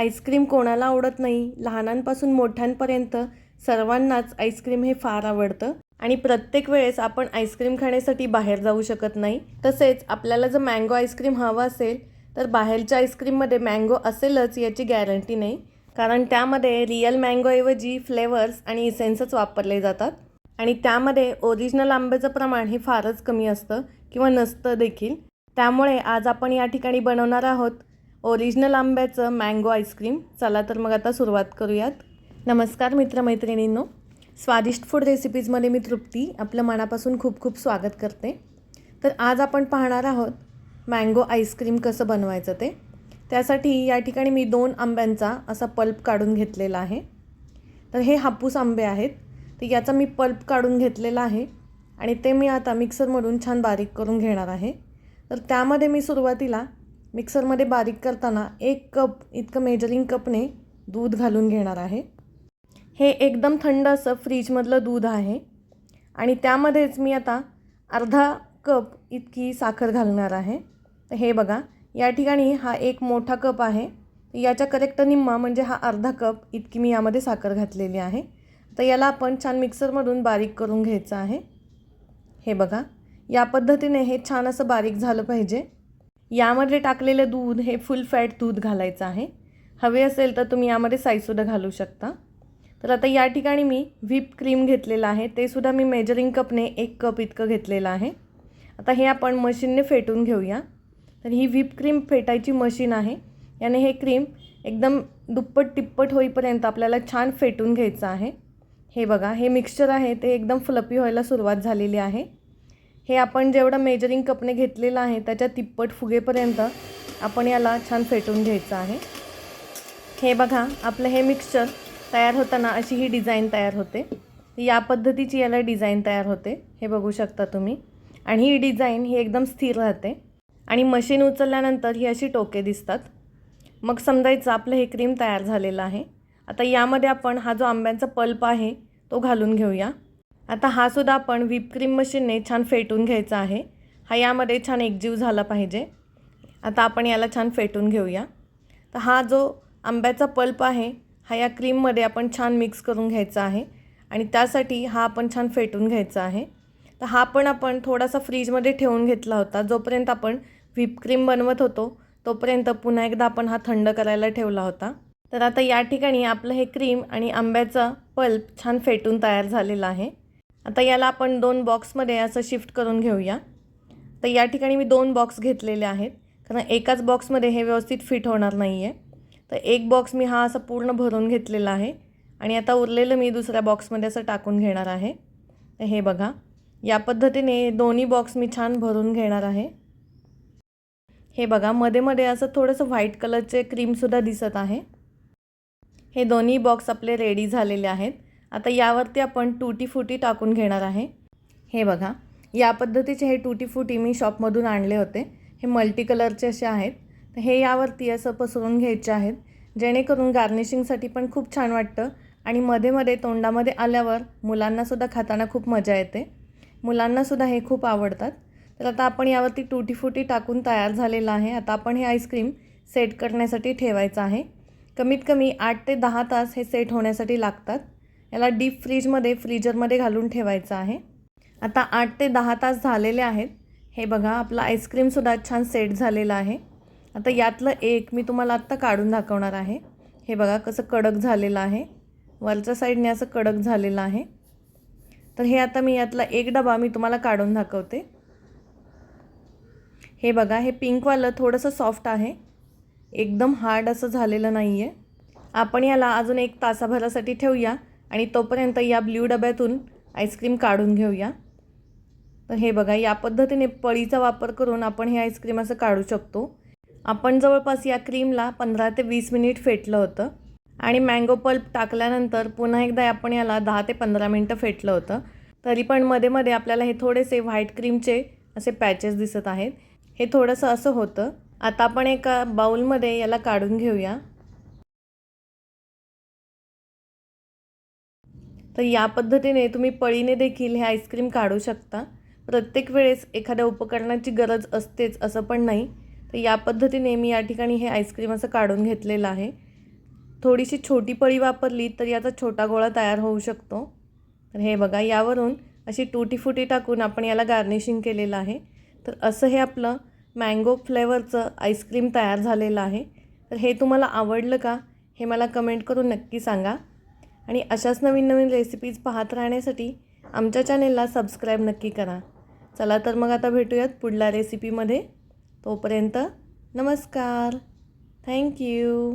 Ice cream कोणाला आवडत नाही लहानांपासून मोठ्यांपर्यंत सर्वांनाच आईस्क्रीम हे फार आवडतं. आणि प्रत्येक वेळेस आपण आईस्क्रीम खाण्यासाठी बाहेर जाऊ शकत नाही. तसेच आपल्याला जर मँगो आईस्क्रीम हवं असेल तर बाहेरच्या आईस्क्रीममध्ये मँगो असेलच याची गॅरंटी नाही. कारण त्यामध्ये रिअल मँगोऐवजी फ्लेवर्स आणि इसेन्सच वापरले जातात. आणि त्यामध्ये ओरिजिनल आंब्याचं प्रमाण हे फारच कमी असतं किंवा नसतं देखील. त्यामुळे आज आपण या ठिकाणी बनवणार आहोत ओरिजिनल आंब्याचं मँगो आईस्क्रीम चला तर मग आता सुरुवात करूयात. नमस्कार मित्रमैत्रिणींनो. स्वादिष्ट फूड रेसिपीजमध्ये मी तृप्ती. आपलं मनापासून खूप खूप स्वागत करते. तर आज आपण पाहणार आहोत मँगो आईस्क्रीम कसं बनवायचं ते. त्यासाठी या ठिकाणी मी दोन आंब्यांचा असा पल्प काढून घेतलेला आहे. तर हे हापूस आंबे आहेत. तर याचा मी पल्प काढून घेतलेला आहे. आणि ते मी आता मिक्सरमधून छान बारीक करून घेणार आहे. तर त्यामध्ये मी सुरुवातीला मिक्सरमध्ये बारीक करताना एक कप इतकं मेजरिंग कपने दूध घालून घेणार आहे. हे एकदम थंड असं फ्रीजमधलं दूध आहे. आणि त्यामध्येच मी आता अर्धा कप इतकी साखर घालणार आहे. तर हे बघा या ठिकाणी हा एक मोठा कप आहे. याच्या करेक्ट निम्मा म्हणजे हा अर्धा कप इतकी मी यामध्ये साखर घातलेली आहे. तर याला आपण छान मिक्सरमधून बारीक करून घ्यायचं आहे. हे बघा या पद्धतीने हे छान असं बारीक झालं पाहिजे. यामध्ये टाकलेलं दूध हे फुल फॅट दूध घालायचं आहे. हवे असेल तर तुम्ही यामध्ये साईसुद्धा घालू शकता. तर आता या ठिकाणी मी व्हीप क्रीम घेतलेलं आहे. ते सुद्धा मी मेजरिंग कपने एक कप इतकं घेतलेलं आहे. आता हे आपण मशीनने फेटून घेऊया. तर ही व्हीप क्रीम फेटायची मशीन आहे. याने हे क्रीम एकदम दुप्पट तिप्पट होईपर्यंत आपल्याला छान फेटून घ्यायचं आहे. हे बघा हे मिक्सचर आहे. ते एकदम फ्लपी व्हायला सुरुवात झालेली आहे. हे आपण जेवढं मेजरिंग कपने घेतलेलं आहे त्याच्या तिप्पट फुगेपर्यंत आपण याला छान फेटून घ्यायचं आहे. हे बघा आपलं हे मिक्सचर तयार होताना अशी ही डिझाईन तयार होते. या पद्धतीची याला डिझाईन तयार होते. हे बघू शकता तुम्ही. आणि ही डिझाईन ही एकदम स्थिर राहते. आणि मशीन उचलल्यानंतर ही अशी टोके दिसतात. मग समजायचं आपलं हे क्रीम तयार झालेलं आहे. आता यामध्ये आपण हा जो आंब्यांचा पल्प आहे तो घालून घेऊया. आता हा सुद्धा आपण व्हिप क्रीम मशीनने छान फेटून घ्यायचा आहे. हा यामध्ये छान एकजीव झाला पाहिजे. आता आपण याला छान फेटून घेऊया. तर हा जो आंब्याचा पल्प आहे हा या क्रीममध्ये आपण छान मिक्स करून घ्यायचा आहे. आणि त्यासाठी हा आपण छान फेटून घ्यायचा आहे. तर हा पण आपण थोडासा फ्रीजमध्ये ठेवून घेतला होता. जोपर्यंत आपण व्हिप क्रीम बनवत होतो तोपर्यंत पुन्हा एकदा आपण हा थंड करायला ठेवला होता. तर आता या ठिकाणी आपलं हे क्रीम आणि आंब्याचा पल्प छान फेटून तयार झालेला आहे. आता याला आपण दोन बॉक्समध्ये असं शिफ्ट करून घेऊया. तर या ठिकाणी मी दोन बॉक्स घेतलेले आहेत. कारण एकाच बॉक्समध्ये हे व्यवस्थित फिट होणार नाही आहे तर एक बॉक्स मी हा असा पूर्ण भरून घेतलेला आहे. आणि आता उरलेलं मी दुसऱ्या बॉक्समध्ये असं टाकून घेणार आहे. तर हे बघा. या पद्धतीने दोन्ही बॉक्स मी छान भरून घेणार आहे. हे बघा. मध्ये मध्ये असं थोडंसं व्हाईट कलरचे क्रीमसुद्धा दिसत आहे. हे दोन्ही बॉक्स आपले रेडी झालेले आहेत. आता यावरती आपण टूटी फुटी टाकून घेणार आहे. हे बघा या पद्धतीचे हे टूटी फुटी मी शॉपमधून आणले होते. हे मल्टी कलरचे असे आहेत. तर हे यावरती असं पसरून घ्यायचे आहेत जेणेकरून गार्निशिंगसाठी पण खूप छान वाटतं आणि मध्ये मध्ये तोंडामध्ये आल्यावर मुलांनासुद्धा खाताना खूप मजा येते. मुलांनासुद्धा हे खूप आवडतात. तर आता आपण यावरती टूटी फुटी टाकून तयार झालेलं आहे. आता आपण हे आईस्क्रीम सेट करण्यासाठी ठेवायचं आहे. कमीत कमी आठ ते दहा तास हे सेट होण्यासाठी लागतात. याला डीप फ्रीजमध्ये फ्रीजरमध्ये घालून ठेवायचं आहे. आता आठ ते दहा तास झालेले आहेत. हे बघा आपला आईस्क्रीमसुद्धा छान सेट झालेलं आहे. आता यातलं एक मी तुम्हाला आत्ता काढून दाखवणार आहे. हे बघा कसं कडक झालेलं आहे. वरच्या साईडने असं कडक झालेलं आहे. तर हे आता मी यातला एक डबा मी तुम्हाला काढून दाखवते. हे बघा हे पिंकवालं थोडंसं सॉफ्ट आहे. एकदम हार्ड असं झालेलं नाही आहे आपण याला अजून एक तासाभरासाठी ठेवूया. आणि तोपर्यंत या ब्ल्यू डब्यातून आईस्क्रीम काढून घेऊया. तर हे बघा या पद्धतीने पळीचा वापर करून आपण हे आईस्क्रीम असं काढू शकतो. आपण जवळपास या क्रीमला पंधरा ते वीस मिनिट फेटलं होतं. आणि मँगो पल्प टाकल्यानंतर पुन्हा एकदा आपण याला दहा ते पंधरा मिनटं फेटलं होतं. तरी पण मध्ये मध्ये आपल्याला हे थोडेसे व्हाईट क्रीमचे असे पॅचेस दिसत आहेत. हे थोडंसं असं होतं. आता आपण एका बाऊलमध्ये याला काढून घेऊया. तर या पद्धतीने तुम्ही पळीने देखील हे आईस्क्रीम काढू शकता. प्रत्येक वेळेस एखाद्या उपकरणाची गरज असतेच असं पण नाही. तर या पद्धतीने मी या ठिकाणी हे आईस्क्रीम असं काढून घेतलेलं आहे. थोडीशी छोटी पळी वापरली तर याचा छोटा गोळा तयार होऊ शकतो. तर हे बघा यावरून अशी टुटी फुटी टाकून आपण याला गार्निशिंग केलेलं आहे. तर असं हे आपलं मँगो फ्लेवरचं आईस्क्रीम तयार झालेलं आहे. तर हे तुम्हाला आवडलं का हे मला कमेंट करून नक्की सांगा. आणि अशाच नवीन नवीन रेसिपीज पाहत राहण्यासाठी आमच्या चॅनेलला सबस्क्राईब नक्की करा. चला तर मग आता भेटूयात पुढल्या रेसिपीमध्ये तोपर्यंत नमस्कार. थँक्यू